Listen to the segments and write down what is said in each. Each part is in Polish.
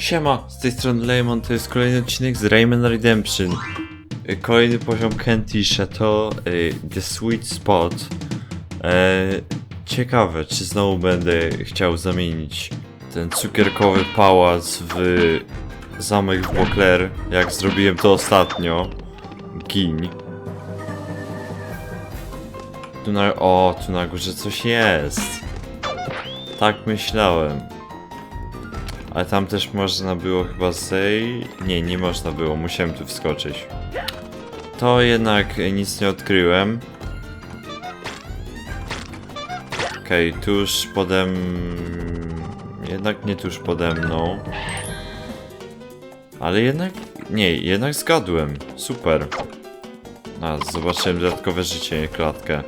Siema, z tej strony Lemon, to jest kolejny odcinek z Rayman Redemption. Y, Kolejny poziom Candy Chateau, y, The Sweet Spot. E, ciekawe, czy znowu będę chciał zamienić ten cukierkowy pałac w zamek w Beauclair, jak zrobiłem to ostatnio. Gin. Tu na... O, tu na górze coś jest. Tak myślałem. Ale tam też można było chyba zej... Nie, nie można było, musiałem tu wskoczyć. To jednak nic nie odkryłem. Okej, tuż pode Jednak nie tuż pode mną. Ale jednak... Nie, jednak zgadłem. Super. A, zobaczyłem dodatkowe życie, nie klatkę.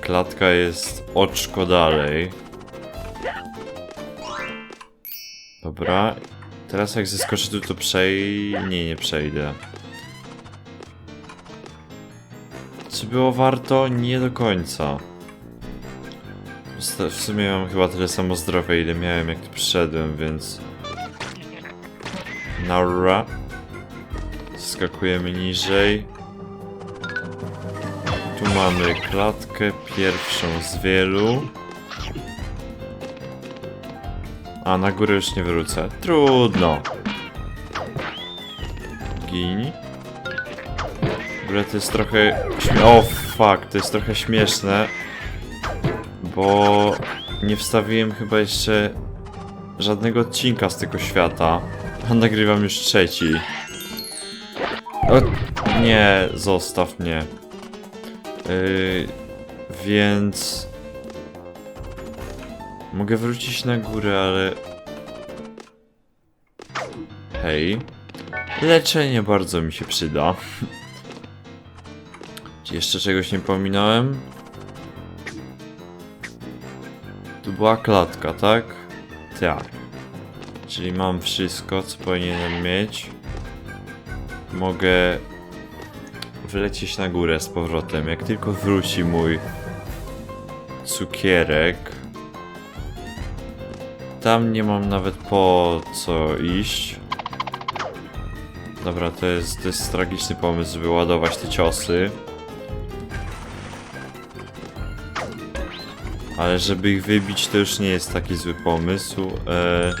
Klatka jest oczko dalej. Dobra. Teraz jak zeskoczę tu, to przej... Nie, nie przejdę. Czy było warto? Nie do końca. W sumie mam chyba tyle samo zdrowia, ile miałem jak tu przyszedłem, więc... Nara. Skakujemy niżej. Tu mamy klatkę, pierwszą z wielu. A, na górę już nie wrócę. Trudno. Gin. W to jest trochę... O, fuck, to jest trochę śmieszne. Bo nie wstawiłem chyba jeszcze żadnego odcinka z tego świata. A nagrywam już trzeci. O, nie, zostaw mnie. Yy, więc... Mogę wrócić na górę, ale... Hej. Leczenie bardzo mi się przyda. Czy jeszcze czegoś nie pominąłem? Tu była klatka, tak? Tak. Czyli mam wszystko, co powinienem mieć. Mogę wylecieć na górę z powrotem. Jak tylko wróci mój cukierek. Tam nie mam nawet po co iść. Dobra, to jest, to jest tragiczny pomysł, żeby ładować te ciosy. Ale żeby ich wybić, to już nie jest taki zły pomysł. Eee...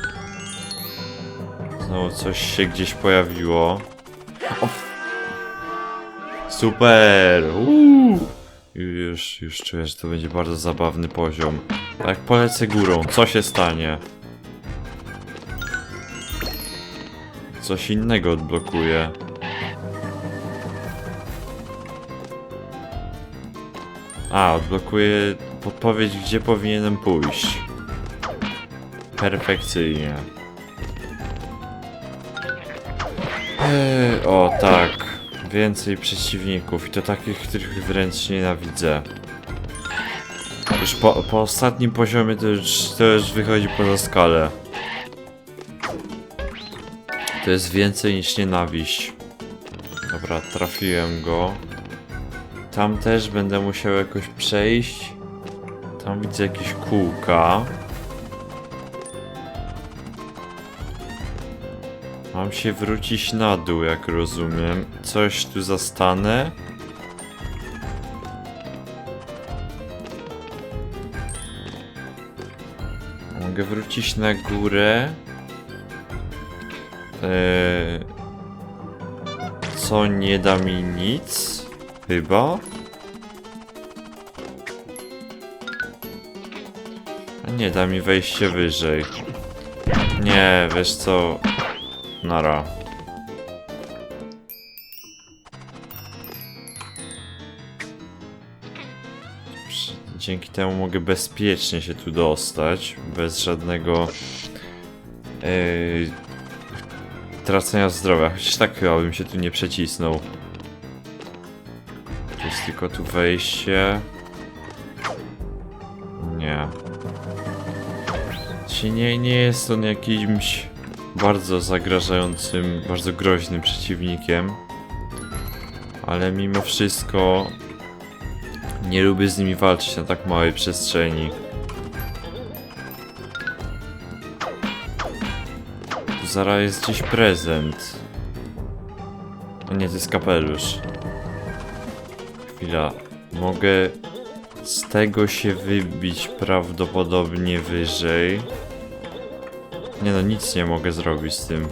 Znowu coś się gdzieś pojawiło. Super! Uuu. Już, już czuję, że to będzie bardzo zabawny poziom. Tak polecę górą, co się stanie? Coś innego odblokuje. A, odblokuje podpowiedź, gdzie powinienem pójść. Perfekcyjnie. Eee, o tak. Więcej przeciwników i to takich, których wręcz nienawidzę. Już po, po ostatnim poziomie to już, to już wychodzi poza skalę. To jest więcej niż nienawiść. Dobra, trafiłem go. Tam też będę musiał jakoś przejść. Tam widzę jakieś kółka. Mam się wrócić na dół, jak rozumiem. Coś tu zastanę. Mogę wrócić na górę. Eee, co nie da mi nic? Chyba. Nie da mi wejście wyżej. Nie, wiesz co? Nara. Dzięki temu mogę bezpiecznie się tu dostać, bez żadnego yy, tracenia zdrowia. Chociaż tak chyba bym się tu nie przecisnął. To jest tylko tu wejście. Nie. Czy nie, nie jest on jakimś bardzo zagrażającym, bardzo groźnym przeciwnikiem. Ale mimo wszystko nie lubię z nimi walczyć na tak małej przestrzeni. Zaraz jest gdzieś prezent. O nie, to jest kapelusz. Chwila. Mogę z tego się wybić prawdopodobnie wyżej. Nie no, nic nie mogę zrobić z tym.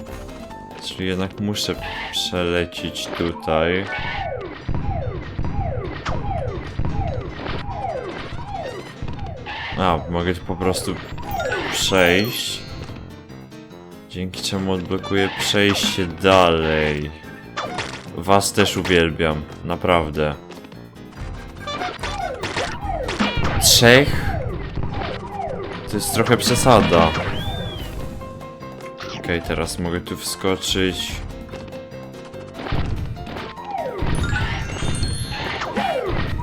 Czyli jednak muszę przelecieć tutaj. A, mogę tu po prostu przejść. Dzięki czemu odblokuję przejście dalej. Was też uwielbiam, naprawdę. Trzech? To jest trochę przesada. Okej, teraz mogę tu wskoczyć.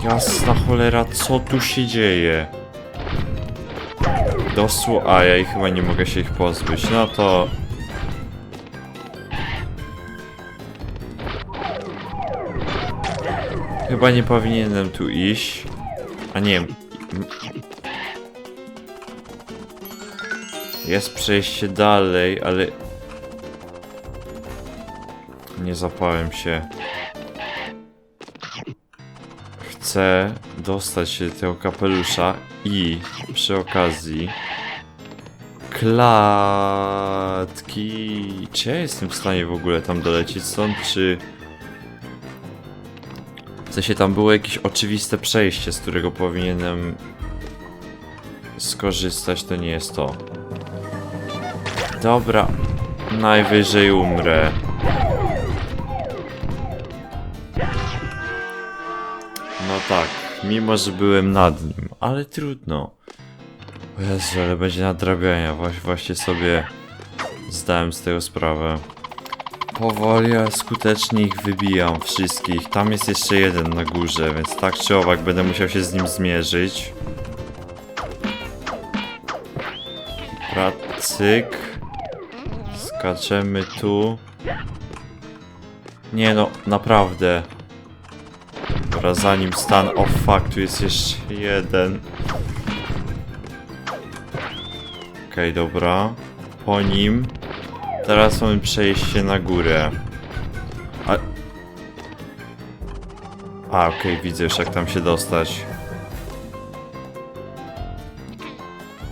Jasna cholera, co tu się dzieje? Dosłu... A, ja ich chyba nie mogę się ich pozbyć. No to... Chyba nie powinienem tu iść. A nie. m- Jest przejście dalej, ale... Nie zapałem się. Chcę dostać się do tego kapelusza i przy okazji klatki. Czy ja jestem w stanie w ogóle tam dolecieć stąd, czy... W sensie tam było jakieś oczywiste przejście, z którego powinienem skorzystać, to nie jest to. Dobra, najwyżej umrę. No tak, mimo że byłem nad nim, ale trudno. O Jezu, ale będzie nadrabiania, Właś, właśnie sobie zdałem z tego sprawę. Powoli, ale skutecznie ich wybijam wszystkich. Tam jest jeszcze jeden na górze, więc tak czy owak będę musiał się z nim zmierzyć. Pracyk. Skaczemy tu. Nie no, naprawdę. Dobra, zanim stan... O fuck, tu jest jeszcze jeden. Okej, dobra. Po nim. Teraz mamy przejście na górę. A... A, okej, widzę już jak tam się dostać.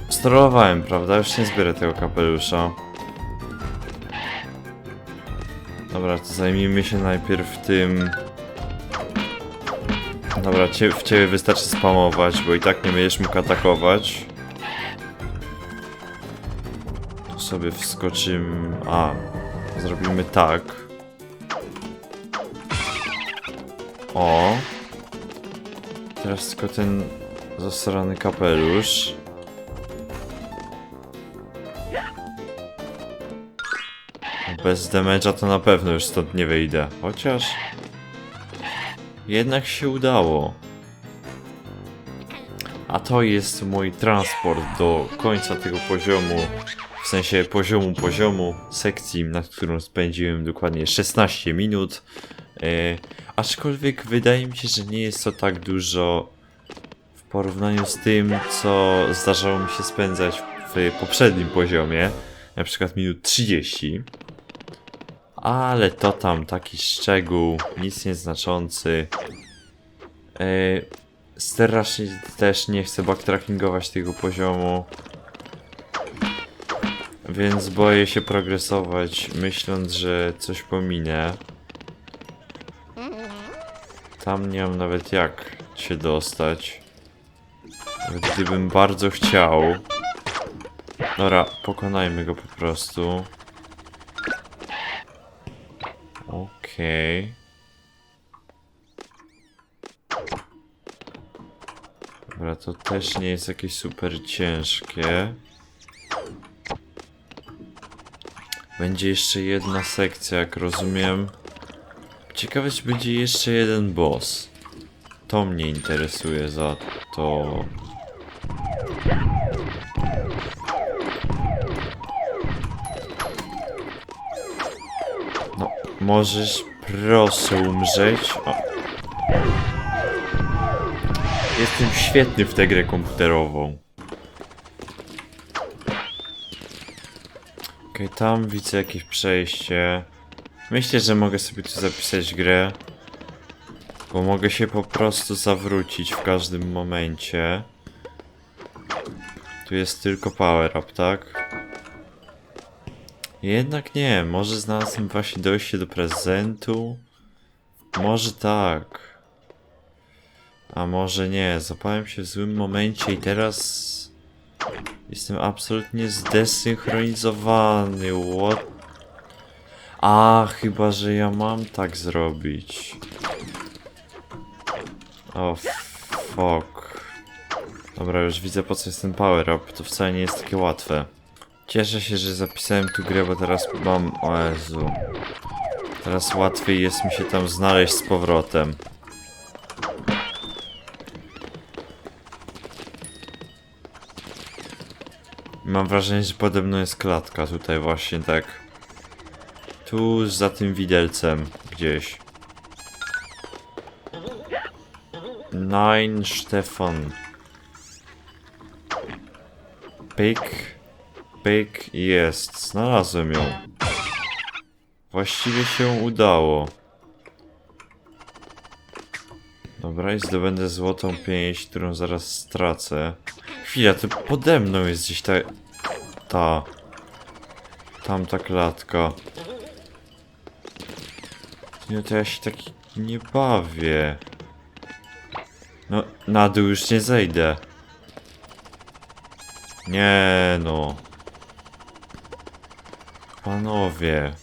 Sterowałem, prawda? Już nie zbiorę tego kapelusza. Dobra, to zajmijmy się najpierw tym... Dobra, w ciebie wystarczy spamować, bo i tak nie będziesz mógł atakować. Sobie wskoczymy... A, zrobimy tak. O. Teraz tylko ten zasrany kapelusz. Bez damage'a to na pewno już stąd nie wyjdę. Chociaż... Jednak się udało. A to jest mój transport do końca tego poziomu. Sensie poziomu poziomu sekcji, nad którą spędziłem dokładnie 16 minut. E, aczkolwiek wydaje mi się, że nie jest to tak dużo w porównaniu z tym, co zdarzało mi się spędzać w poprzednim poziomie. Na przykład minut 30. Ale to tam taki szczegół, nic nieznaczący. Yy, strasznie też nie chcę backtrackingować tego poziomu. Więc boję się progresować, myśląc, że coś pominę. Tam nie mam nawet jak się dostać. Gdybym bardzo chciał. Dobra, pokonajmy go po prostu. Okej. Dobra, to też nie jest jakieś super ciężkie. Będzie jeszcze jedna sekcja, jak rozumiem. Ciekawe, czy będzie jeszcze jeden boss. To mnie interesuje za to. No, możesz proszę umrzeć. O. Jestem świetny w tę grę komputerową. Okej, tam widzę jakieś przejście. Myślę, że mogę sobie tu zapisać grę. Bo mogę się po prostu zawrócić w każdym momencie. Tu jest tylko power up, tak? Jednak nie, może znalazłem właśnie dojście do prezentu. Może tak. A może nie, zapałem się w złym momencie i teraz jestem absolutnie zdesynchronizowany. What? A, chyba, że ja mam tak zrobić. O, fuck. Dobra, już widzę po co jest ten power up. To wcale nie jest takie łatwe. Cieszę się, że zapisałem tu grę, bo teraz mam... O Jezu. Teraz łatwiej jest mi się tam znaleźć z powrotem. Mam wrażenie, że pode mną jest klatka tutaj właśnie tak. Tu za tym widelcem gdzieś. Nein, Stefan. Pyk. Pyk jest. Znalazłem ją. Właściwie się udało. Dobra, i zdobędę złotą pięść, którą zaraz stracę. Chwila, to pode mną jest gdzieś ta... Ta... Tamta klatka. No to ja się tak nie bawię. No, na dół już nie zejdę. Nie no. Panowie.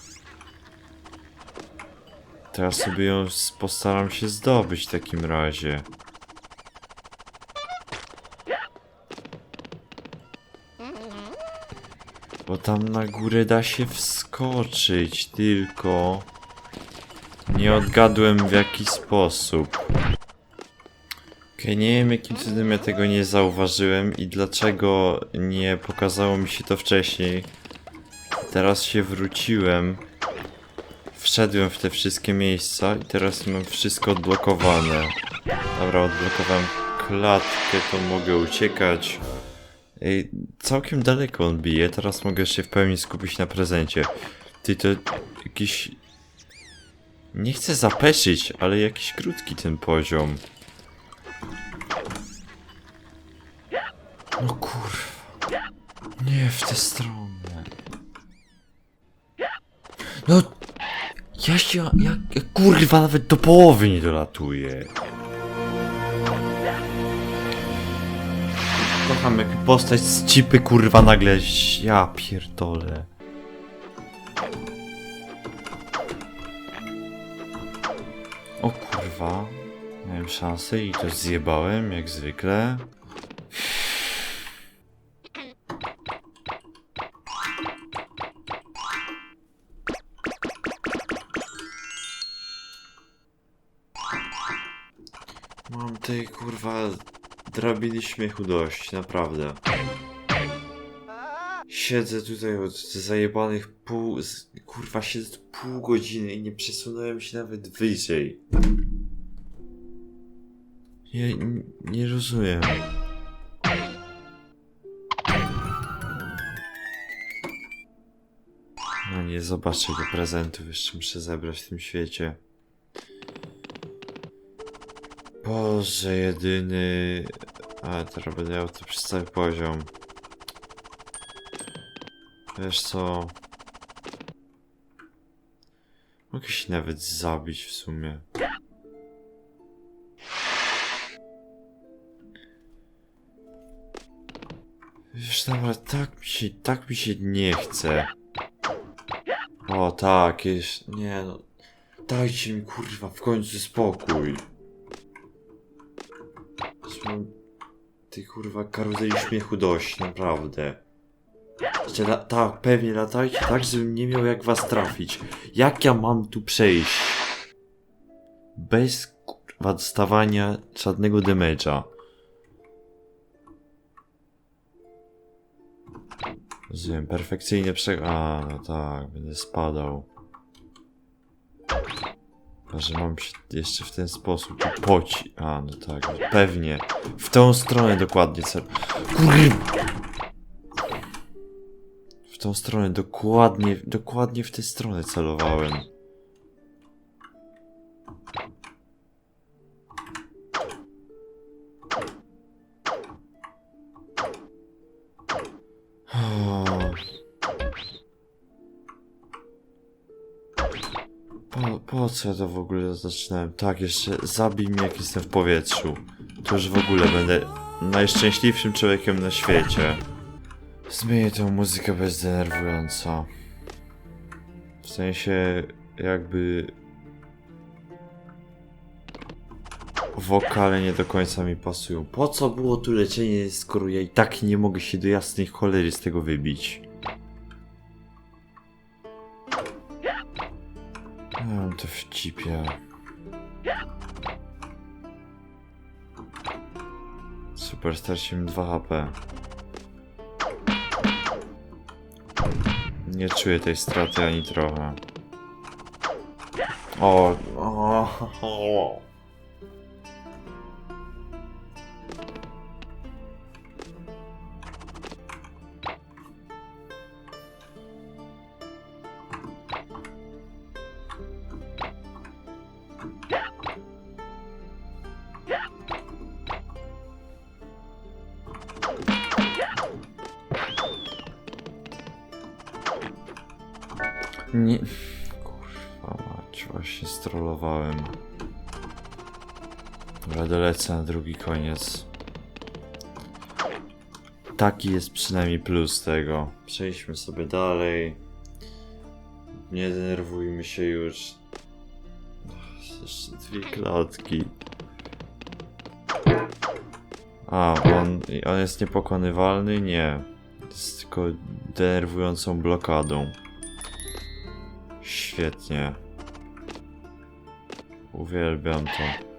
Teraz sobie ją postaram się zdobyć w takim razie. Tam na górę da się wskoczyć, tylko... Nie odgadłem w jaki sposób. Okej, nie wiem jakim cudem ja tego nie zauważyłem i dlaczego nie pokazało mi się to wcześniej. Teraz się wróciłem. Wszedłem w te wszystkie miejsca i teraz mam wszystko odblokowane. Dobra, odblokowałem klatkę, to mogę uciekać. Ej, całkiem daleko on bije, teraz mogę się w pełni skupić na prezencie. Ty to jakiś... Nie chcę zapeszyć, ale jakiś krótki ten poziom. No kurwa. Nie w tę stronę. No... Ja się... Ja, ja kurwa nawet do połowy nie dolatuję. Kocham jak postać z cipy kurwa nagle... Ja pierdolę. O kurwa. Miałem szansę i to zjebałem jak zwykle. Mam tej kurwa drabiny śmiechu dość, naprawdę. Siedzę tutaj od zajebanych pół... Kurwa, siedzę tu pół godziny i nie przesunąłem się nawet wyżej. Nie, nie, rozumiem. No nie zobaczę do prezentów, jeszcze muszę zebrać w tym świecie. Boże, jedyny... A, teraz będę miał to przez cały poziom. Wiesz co... Mogę się nawet zabić w sumie. Wiesz, dobra, tak mi się, tak mi się nie chce. O, tak, jest, nie no. Dajcie mi kurwa w końcu spokój. Tej kurwa karuzeli śmiechu dość, naprawdę. Tak, pewnie latajcie tak, żebym nie miał jak was trafić. Jak ja mam tu przejść? Bez kurwa dostawania żadnego damage'a. Rozumiem, perfekcyjnie prze... A, no tak, będę spadał. Że mam się jeszcze w ten sposób poci... A, no tak, pewnie. W tą stronę dokładnie cel... W tą stronę, dokładnie, dokładnie w tę stronę celowałem. Po, co ja to w ogóle zaczynałem? Tak, jeszcze zabij mnie jak jestem w powietrzu. To już w ogóle będę najszczęśliwszym człowiekiem na świecie. Zmienię tę muzykę bezdenerwująco. W sensie jakby... Wokale nie do końca mi pasują. Po co było tu leczenie, skoro ja i tak nie mogę się do jasnej cholery z tego wybić? Ja mam to w cipie. Super, mi 2 HP. Nie czuję tej straty ani trochę. O, o, o. Na drugi koniec. Taki jest przynajmniej plus tego. Przejdźmy sobie dalej. Nie denerwujmy się już. Jeszcze dwie klatki. A, on, on jest niepokonywalny? Nie. Jest tylko denerwującą blokadą. Świetnie. Uwielbiam to.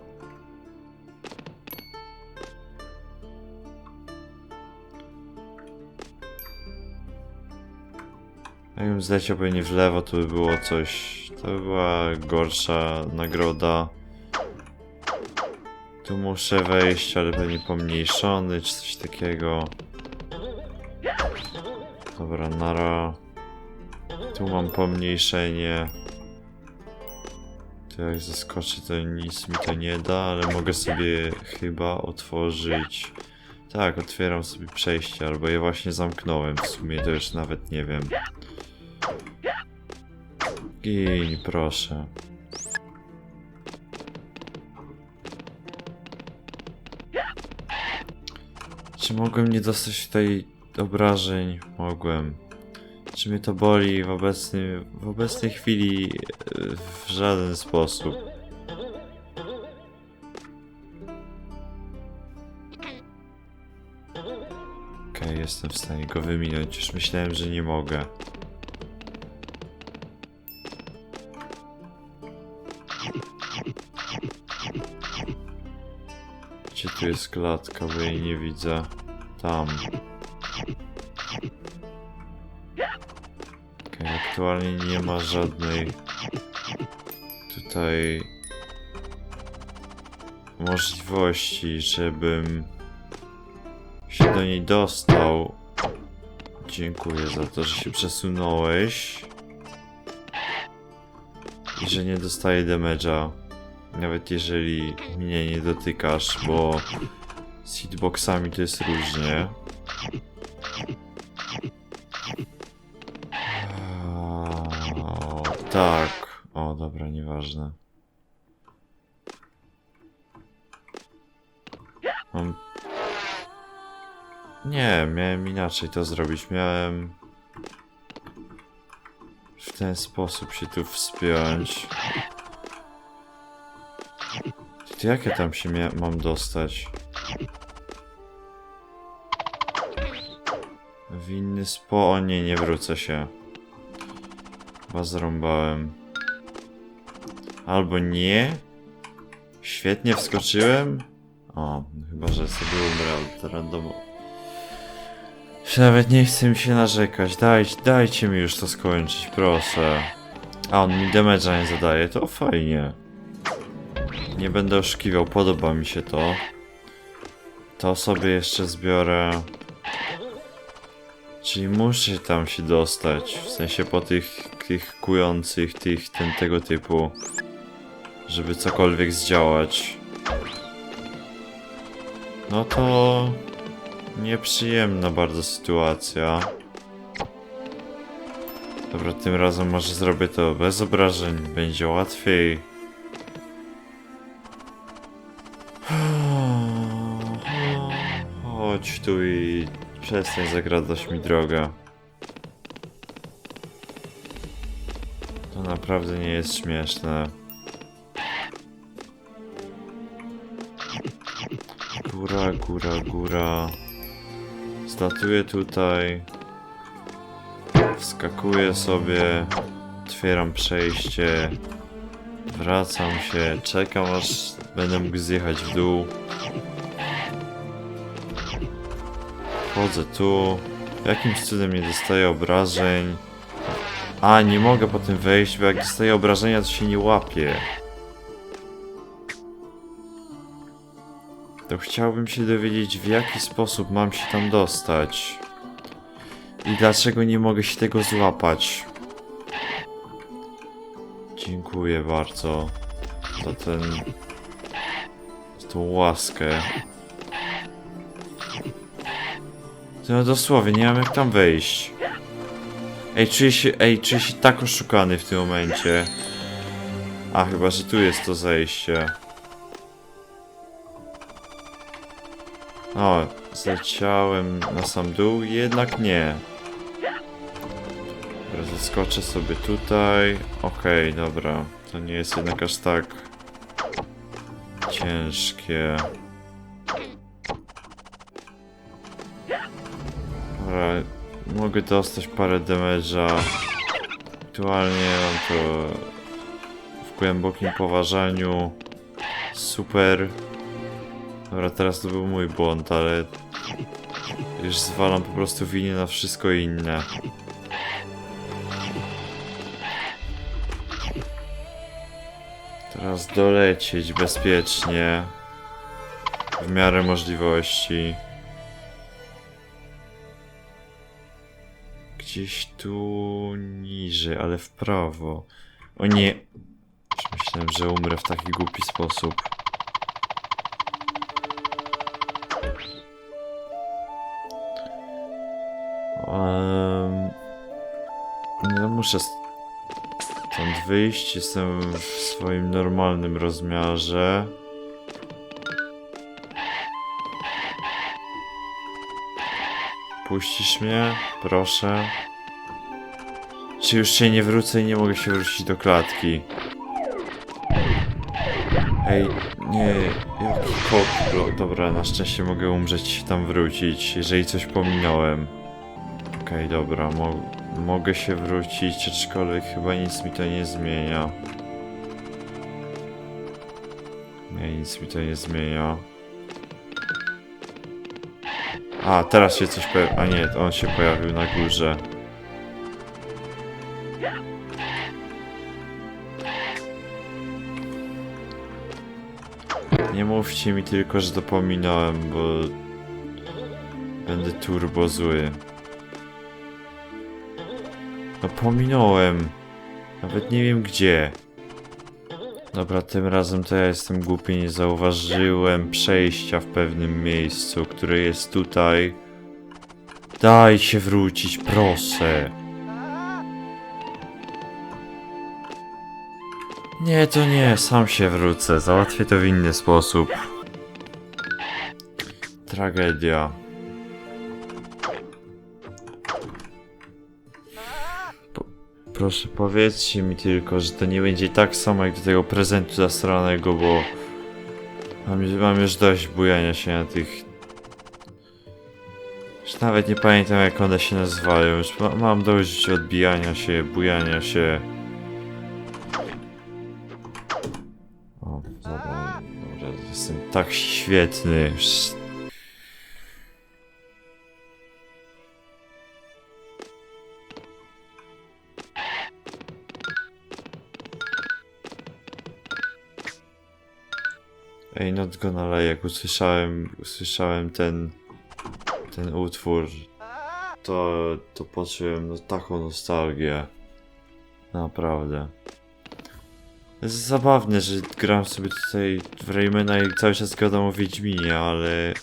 Jakbym zleciał pewnie w lewo, to by było coś... To by była gorsza nagroda. Tu muszę wejść, ale pewnie pomniejszony, czy coś takiego. Dobra, nara. Tu mam pomniejszenie. To jak zaskoczy, to nic mi to nie da, ale mogę sobie chyba otworzyć. Tak, otwieram sobie przejście, albo je właśnie zamknąłem. W sumie to już nawet nie wiem. Gin, proszę. Czy mogłem nie dostać tutaj obrażeń? Mogłem. Czy mnie to boli w, w obecnej chwili e, w żaden sposób. Okej, jestem w stanie go wyminąć. Już myślałem, że nie mogę. Gdzie jest klatka, bo jej nie widzę. Tam. Okej, aktualnie nie ma żadnej tutaj możliwości, żebym się do niej dostał. Dziękuję za to, że się przesunąłeś. I że nie dostaję damage'a. Nawet jeżeli mnie nie dotykasz, bo z hitboxami to jest różnie. O, tak. O, dobra, nieważne. Mam... Nie, miałem inaczej to zrobić. Miałem w ten sposób się tu wspiąć. Jak ja tam się mam dostać? W inny spo... O nie, nie wrócę się. Chyba zrąbałem. Albo nie. Świetnie wskoczyłem. O, chyba, że sobie randomu. Już Nawet nie chce mi się narzekać. Daj, dajcie mi już to skończyć, proszę. A on mi damage'a nie zadaje, to fajnie. Nie będę oszukiwał, podoba mi się to. To sobie jeszcze zbiorę. Czyli muszę tam się dostać, w sensie po tych, tych kujących, tych, ten, tego typu, żeby cokolwiek zdziałać. No to nieprzyjemna bardzo sytuacja. Dobra, tym razem może zrobię to bez obrażeń, będzie łatwiej. Chodź tu i przestań zagradać mi drogę. To naprawdę nie jest śmieszne. Góra, góra, góra. Zlatuję tutaj. Wskakuję sobie. Otwieram przejście. Wracam się. Czekam aż będę mógł zjechać w dół. Wchodzę tu. Jakimś cudem nie dostaję obrażeń. A, nie mogę po tym wejść, bo jak dostaję obrażenia, to się nie łapie. To chciałbym się dowiedzieć, w jaki sposób mam się tam dostać. I dlaczego nie mogę się tego złapać. Dziękuję bardzo za ten... za tą łaskę. No dosłownie, nie mam jak tam wejść. Ej, czuję się, ej, czuję się tak oszukany w tym momencie. A, chyba, że tu jest to zejście. O, zleciałem na sam dół, jednak nie. Dobra, zeskoczę sobie tutaj. Okej, dobra. To nie jest jednak aż tak ciężkie. Dobra, mogę dostać parę damage'a. Aktualnie mam to w głębokim poważaniu. Super. Dobra, teraz to był mój błąd, ale już zwalam po prostu winę na wszystko inne. Teraz dolecieć bezpiecznie. W miarę możliwości. Gdzieś tu niżej, ale w prawo. O nie! Myślałem, że umrę w taki głupi sposób. Um, no muszę stąd wyjść. Jestem w swoim normalnym rozmiarze. Puścisz mnie? Proszę. Czy już się nie wrócę i nie mogę się wrócić do klatki? Ej, nie, jaki bro. Dobra, na szczęście mogę umrzeć i tam wrócić, jeżeli coś pominąłem. Okej, dobra, mo mogę się wrócić, aczkolwiek chyba nic mi to nie zmienia. Nie, nic mi to nie zmienia. A, teraz się coś pojawił. A nie, on się pojawił na górze. Nie mówcie mi tylko, że to pominąłem, bo będę turbo zły. No. Nawet nie wiem gdzie. Dobra, tym razem to ja jestem głupi, nie zauważyłem przejścia w pewnym miejscu, które jest tutaj. Daj się wrócić, proszę. Nie, to nie, sam się wrócę. Załatwię to w inny sposób. Tragedia. Proszę powiedzcie mi tylko, że to nie będzie tak samo jak do tego prezentu zasranego, bo mam, mam już dość bujania się na tych... Już nawet nie pamiętam jak one się nazywają. Już ma, mam dość odbijania się, bujania się. O, dobra, dobra, jestem tak świetny. Już... Ej, not gonna lie, jak usłyszałem, usłyszałem ten, ten utwór, to, to poczułem no, taką nostalgię. Naprawdę. Jest zabawne, że gram sobie tutaj w Raymana i cały czas gadam o Wiedźminie, ale...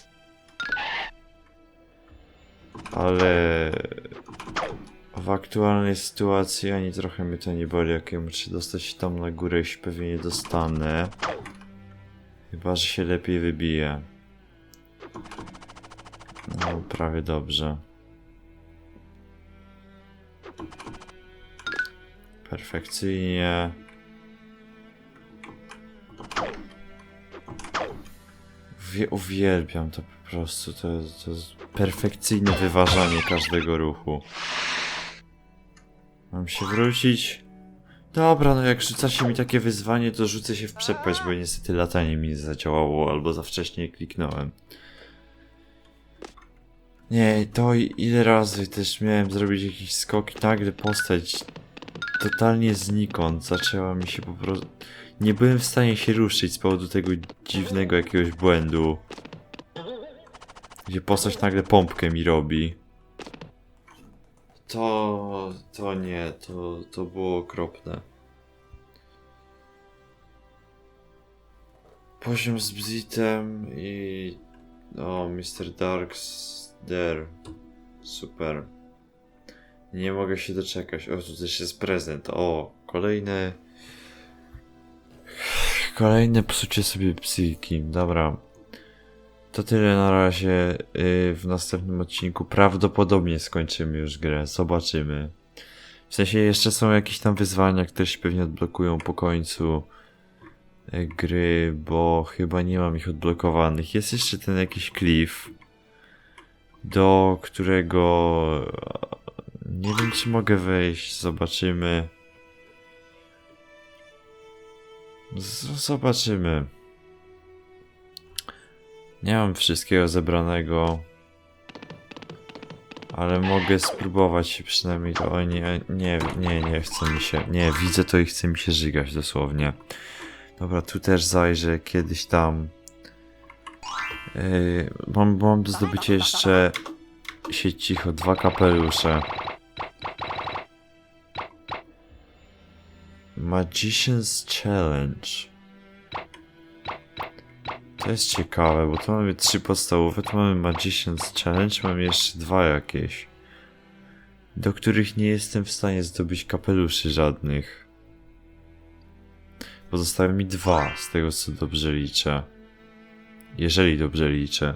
Ale... W aktualnej sytuacji ani trochę mnie to nie boli, jak ja muszę dostać tam na górę i się pewnie nie dostanę. Chyba, że się lepiej wybije. No, prawie dobrze. Perfekcyjnie. Wie, uwielbiam to po prostu. To, to jest perfekcyjne wyważanie każdego ruchu. Mam się wrócić. Dobra, no jak rzuca się mi takie wyzwanie, to rzucę się w przepaść, bo niestety latanie mi zadziałało, albo za wcześnie kliknąłem. Nie, to ile razy też miałem zrobić jakiś skok i nagle postać totalnie znikąd zaczęła mi się po prostu... Nie byłem w stanie się ruszyć z powodu tego dziwnego jakiegoś błędu. Gdzie postać nagle pompkę mi robi. To... to nie, to, to było okropne. Poziom z Bzitem i... O, Mr. Darks there. Super. Nie mogę się doczekać. O, tu też jest prezent. O, kolejne... Kolejne psucie sobie psychiki. Dobra. To tyle na razie. Yy, w następnym odcinku prawdopodobnie skończymy już grę. Zobaczymy. W sensie jeszcze są jakieś tam wyzwania, które się pewnie odblokują po końcu e, gry, bo chyba nie mam ich odblokowanych. Jest jeszcze ten jakiś cliff, do którego nie wiem czy mogę wejść. Zobaczymy. Z zobaczymy. Nie mam wszystkiego zebranego. Ale mogę spróbować się przynajmniej. O nie, nie, nie, nie chce mi się. Nie, widzę to i chce mi się żygać dosłownie. Dobra, tu też zajrzę kiedyś tam. Yy, mam, mam do zdobycia jeszcze. Siedź cicho, dwa kapelusze. Magician's Challenge. To jest ciekawe, bo tu mamy trzy podstawowe, tu mamy Magician's Challenge, mamy jeszcze dwa jakieś. Do których nie jestem w stanie zdobyć kapeluszy żadnych. Pozostały mi dwa, z tego co dobrze liczę. Jeżeli dobrze liczę.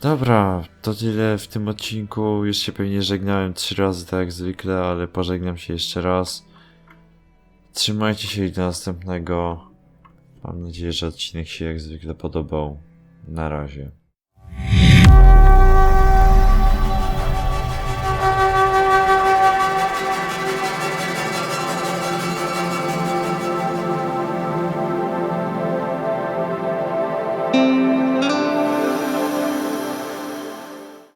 Dobra, to tyle w tym odcinku. Już się pewnie żegnałem trzy razy, tak jak zwykle, ale pożegnam się jeszcze raz. Trzymajcie się i do następnego. Mam nadzieję, że odcinek się jak zwykle podobał. Na razie.